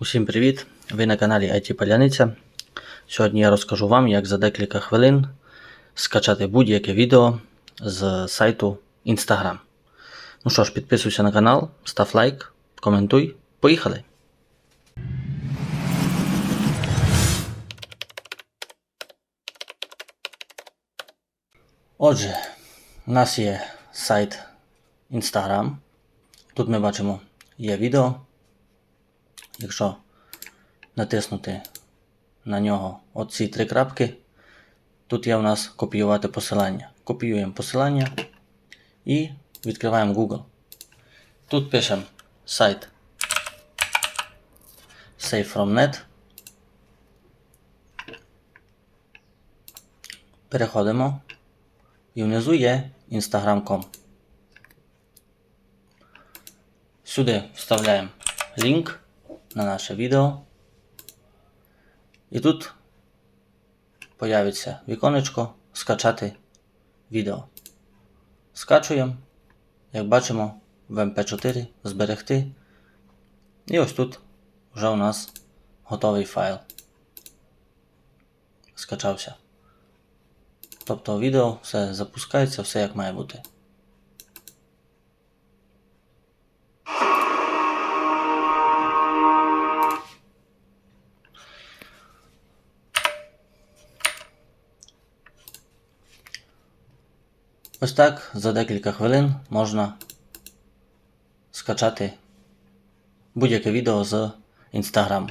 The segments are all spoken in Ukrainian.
Усім привіт! Ви на каналі IT Паляниця. Сьогодні я розкажу вам, як за декілька хвилин скачати будь-яке відео з сайту Instagram. Ну що ж, підписуйся на канал, став лайк, коментуй. Поїхали! Отже, у нас є сайт Instagram. Тут ми бачимо є відео. Якщо натиснути на нього оці три крапки, тут є у нас копіювати посилання. Копіюємо посилання і відкриваємо Google. Тут пишемо сайт SafeFromNet. Переходимо. І внизу є Instagram.com. Сюди вставляємо лінк на наше відео. І тут появиться віконечко скачати відео. Скачуємо, як бачимо, в MP4 зберегти. І ось тут вже у нас готовий файл. Скачався. Тобто відео все запускається, все як має бути. Ось так за декілька хвилин можна скачати будь-яке відео з інстаграму.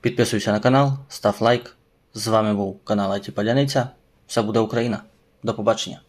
Підписуйся на канал, став лайк. З вами був канал IT Паляниця. Все буде Україна. До побачення.